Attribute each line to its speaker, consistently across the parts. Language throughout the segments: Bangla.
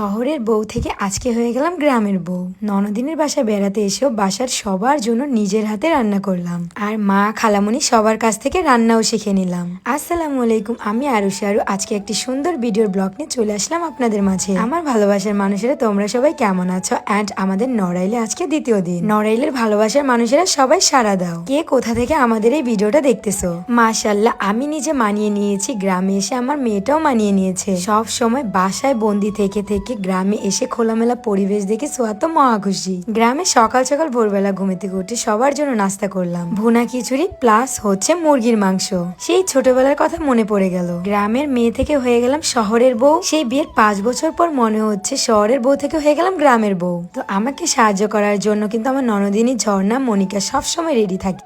Speaker 1: শহরের বউ থেকে আজকে হয়ে গেলাম গ্রামের বউ। ননদিনের বাসায় বেড়াতে এসেও বাসার সবার জন্য নিজের হাতে রান্না করলাম। আর মা খালামণি সবার কাছ থেকে রান্নাও শিখে নিলাম। আসসালামু আলাইকুম, আমি আরু। আজকে একটি সুন্দর ভিডিওর ব্লগ নিয়ে চলে আসলাম আপনাদের মাঝে। আমার ভালোবাসার মানুষেরা, তোমরা সবাই কেমন আছো? অ্যান্ড আমাদের নড়াইলে আজকে দ্বিতীয় দিন। নড়াইলের ভালোবাসার মানুষেরা সবাই সাড়া দাও। কে কোথা থেকে আমাদের এই ভিডিওটা দেখতেছো? মাশাল্লাহ আমি নিজে মানিয়ে নিয়েছি। গ্রামে এসে আমার মেয়েটাও মানিয়ে নিয়েছে। সব সময় বাসায় বন্দি থেকে থেকে গ্রামে এসে খোলামেলা পরিবেশ দেখে সোয়া তো মহা খুশি। গ্রামে সকাল সকাল ভোরবেলা ঘুমে থেকে উঠে সবার জন্য নাস্তা করলাম। ভুনা খিচুড়ি প্লাস হচ্ছে মুরগির মাংস। সেই ছোটবেলার কথা মনে পড়ে গেল। গ্রামের মেয়ে থেকে হয়ে গেলাম শহরের বউ। সেই বিয়ের পাঁচ বছর পর মনে হচ্ছে শহরের বউ থেকে হয়ে গেলাম গ্রামের বউ। তো আমাকে সাহায্য করার জন্য কিন্তু আমার ননদিনী ঝর্ণা মনিকা সবসময় রেডি থাকে।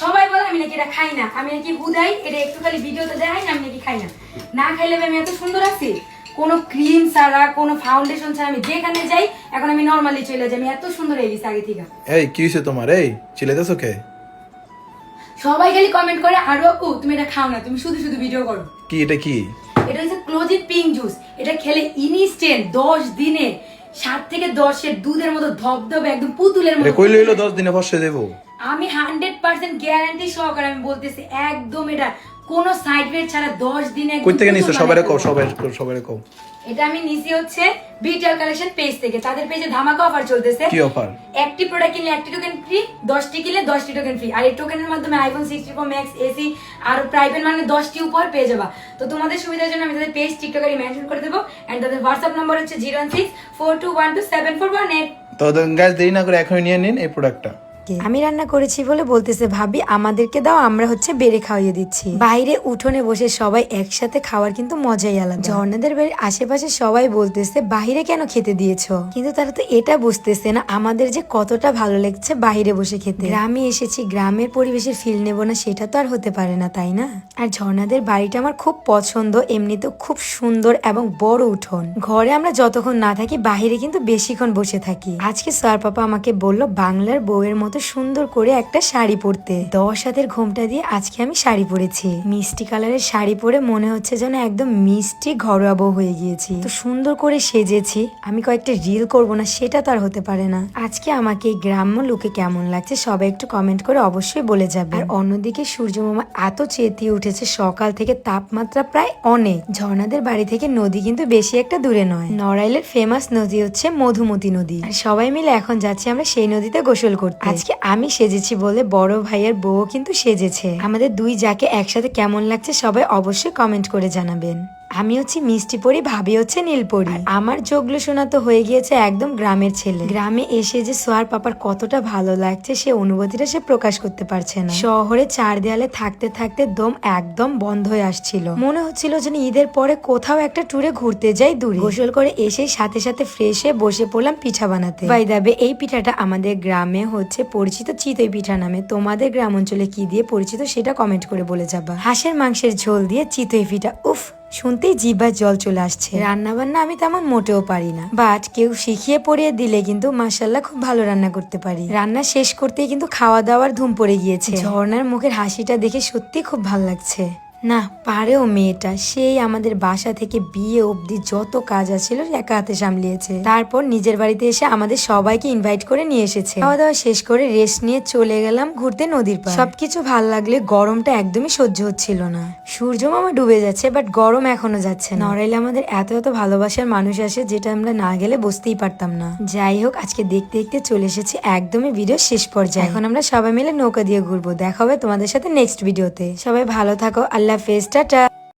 Speaker 2: সবাই বলে আমি নাকি এটা খাই না। আমি নাকি বুদাই এটা একটু খালি ভিডিওতে দেখাই না, আমি নাকি খাই না। না খাইলে আমি এত সুন্দর আছি। কোনো ক্রিম ছাড়া কোনো ফাউন্ডেশন ছাড়া আমি যেখানে যাই এখন আমি নর্মালি চলে যাই। আমি এত সুন্দর হয়ে গেছি আগে থেকে।
Speaker 3: এই কি হয়েছে তোমার? এই চিলেতেছো কে?
Speaker 2: সবাই খালি কমেন্ট করে আরও আপু তুমি এটা খাও না তুমি শুধু শুধু ভিডিও করো।
Speaker 3: কি এটা কি?
Speaker 2: এটা হচ্ছে ক্লোজিন পিং জুস এটা খেলে ইনস্ট্যান্ট দশ দিনে সাত থেকে দশের দুধের মতো ধবধবে একদম পুতুলের মতো
Speaker 3: কইলে হইল দশ দিনে ফসে দেবো।
Speaker 2: আমি হান্ড্রেড পার্সেন্ট গ্যারান্টি সহকারে আমি বলতেছি একদম এটা কোনো সাইড ছাড়া দশ দিনে একদম
Speaker 3: কই থেকে নিছো? সবারে কও সবারে কও।
Speaker 2: এটা আমি নিছি হচ্ছে বিটাল কালেকশন পেজ থেকে। তাদের পেজে ধামাকা অফার চলতেছে।
Speaker 3: কি অফার
Speaker 2: একটি প্রোডাক্ট কিনলে একটি টোকেন ফ্রি কিনলে টোকেন ফ্রি আর এই টোকেনের মাধ্যমে iPhone sixty four max AC আর প্রাইভেট মানে দশটি উপহার পেয়ে যাবা। তো তোমাদের সুবিধার জন্য আমি তাদের পেজ টিকটকারি মেনশন করে দেবো। এন্ড তাদের হোয়াটসঅ্যাপ নম্বর হচ্ছে zero six four two one two seven four one eight
Speaker 3: তো গাছ দেরি না করে এখনই নিয়ে নিন এই প্রোডাক্টটা
Speaker 1: আমি রান্না করেছি বলে বলতেছে, ভাবি, আমাদেরকে দাও, আমরা হচ্ছে বেড়ে খাওয়িয়ে দিচ্ছি। বাইরে উঠোনে বসে সবাই একসাথে খাওয়ার কিন্তু মজাই আলাদা। ঝর্ণাদের বাড়ির আশেপাশে সবাই বলতেছে, বাইরে কেন খেতে দিয়েছ? কিন্তু তারা তো এটা বুঝতেছে না, আমাদের যে কতটা ভালো লাগছে বাইরে বসে খেতে। গ্রামে এসেছি, গ্রামের পরিবেশের ফিল নেব না, সেটা তো আর হতে পারে না, তাই না? আর ঝর্ণাদের বাড়িটা আমার খুব পছন্দ, এমনিতেও খুব সুন্দর এবং বড় উঠোন। ঘরে আমরা যতক্ষণ না থাকি, বাইরে কিন্তু বেশিক্ষণ বসে থাকি। আজকে স্যার পাপা আমাকে বলল, বাংলার বউয়ের মতো সুন্দর করে একটা শাড়ি পরতে। দশ হাতের ঘোমটা দিয়ে আজকে আমি শাড়ি পরেছি। মিষ্টি কালারের শাড়ি পরে মনে হচ্ছে যেন একদম মিষ্টি ঘরোয়া বউ হয়ে গিয়েছি। তো সুন্দর করে সেজেছি। আমি কয়েকটা রিল করব না, সেটা তো আর হতে পারে না। আজকে আমাকে এই গ্রাম্য লুকে কেমন লাগছে সবাই একটু কমেন্ট করে অবশ্যই বলে যাবে। আর অন্যদিকে সূর্য মামা এত চেতিয়ে উঠেছে, সকাল থেকে তাপমাত্রা প্রায় অনেক। ঝর্ণাদের বাড়ি থেকে নদী কিন্তু বেশি একটা দূরে নয়। নড়াইলের ফেমাস নদী হচ্ছে মধুমতি নদী। আর সবাই মিলে এখন যাচ্ছি আমরা সেই নদীতে গোসল করতে। আজকে আমি সেজেছি বলে বড় ভাইয়ের বউ কিন্তু সেজেছে। আমাদের দুই যাকে একসাথে কেমন লাগছে সবাই অবশ্যই কমেন্ট করে জানাবেন। আমি হচ্ছে মিষ্টি পরি ভাবি হচ্ছে নীলপরি। আমার চোখগুলো শোনা তো হয়ে গিয়েছে একদম গ্রামের ছেলে। গ্রামে এসে যে সোয়ার পাপার কতটা ভালো লাগছে সে অনুভূতিটা সে প্রকাশ করতে পারছে না। শহরে চার দেয়ালে থাকতে থাকতে দম একদম বন্ধ হয়ে আসছিল। মনে হচ্ছিল যেন ঈদের পরে কোথাও একটা ট্যুরে ঘুরতে যাই দূরে। গোসল করে এসে সাথে সাথে ফ্রেশ হয়ে বসে পড়লাম পিঠা বানাতে। বাই দাবে এই পিঠাটা আমাদের গ্রামে হচ্ছে পরিচিত চিতই পিঠা নামে। তোমাদের গ্রাম অঞ্চলে কি দিয়ে পরিচিত সেটা কমেন্ট করে বলে যাবা। হাঁসের মাংসের ঝোল দিয়ে চিতই পিঠা উফ! শুনতেই জিভার জল চলে আসছে। রান্না বান্না আমি তেমন মোটেও পারি না। বাট কেউ শিখিয়ে পড়িয়ে দিলে কিন্তু মাসাল্লাহ খুব ভালো রান্না করতে পারি। রান্না শেষ করতেই কিন্তু খাওয়া দাওয়ার ধুম পড়ে গিয়েছে। ঝর্ণার মুখের হাসিটা দেখে সত্যি খুব ভালো লাগছে। না, পারেও মেয়েটা। সেই আমাদের বাসা থেকে বিয়ে অবধি যত কাজ আছিল একা হাতে সামলিয়েছে। তারপর নিজের বাড়িতে এসে আমাদের সবাইকে ইনভাইট করে নিয়ে এসেছে। খাওয়া দাওয়া শেষ করে রেস্ট নিয়ে চলে গেলাম ঘুরতে নদীর পাড়। সবকিছু ভালো লাগলে গরমটা একদমই সহ্য হচ্ছিল না। সূর্য মামা ডুবে যাচ্ছে বাট গরম এখনও যাচ্ছে না। নড়াইলে আমাদের এত এত ভালোবাসার মানুষ আসে যেটা আমরা না গেলে বুঝতেই পারতাম না। যাই হোক, আজকে দেখতে দেখতে চলে এসেছি একদমই ভিডিও শেষ পর্যায়ে। এখন আমরা সবাই মিলে নৌকা দিয়ে ঘুরবো। দেখা হবে তোমাদের সাথে নেক্সট ভিডিওতে সবাই ভালো থাকো আল্লাহ হাফেজ টাটা